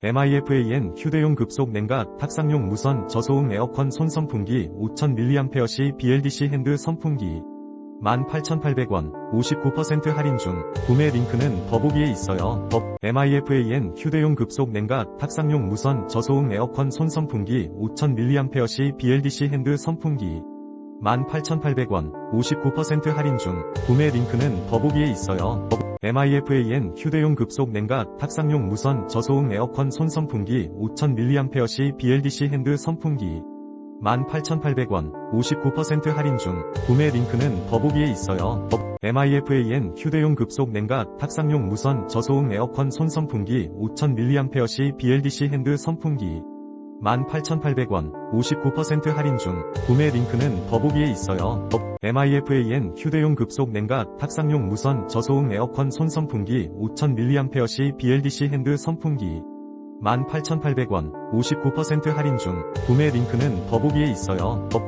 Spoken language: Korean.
MIFAN 휴대용 급속 냉각 탁상용 무선 저소음 에어컨 손선풍기 5000mAh BLDC 핸드 선풍기 18,800원 59% 할인 중 구매 링크는 더보기에 있어요. 더 MIFAN 휴대용 급속 냉각 탁상용 무선 저소음 에어컨 손선풍기 5000mAh BLDC 핸드 선풍기 18,800원 59% 할인 중 구매 링크는 더보기에 있어요. 더 MIFAN 휴대용 급속 냉각 탁상용 무선 저소음 에어컨 손선풍기 5000mAh BLDC 핸드 선풍기. 18,800원 59% 할인 중. 구매 링크는 더보기에 있어요. 더 MIFAN 휴대용 급속 냉각 탁상용 무선 저소음 에어컨 손 선풍기 5000mAh BLDC 핸드 선풍기 18,800원 59% 할인 중 구매 링크는 더보기에 있어요. 더 MIFAN 휴대용 급속 냉각 탁상용 무선 저소음 에어컨 손 선풍기 5000mAh BLDC 핸드 선풍기 18,800원 59% 할인 중 구매 링크는 더보기에 있어요. 더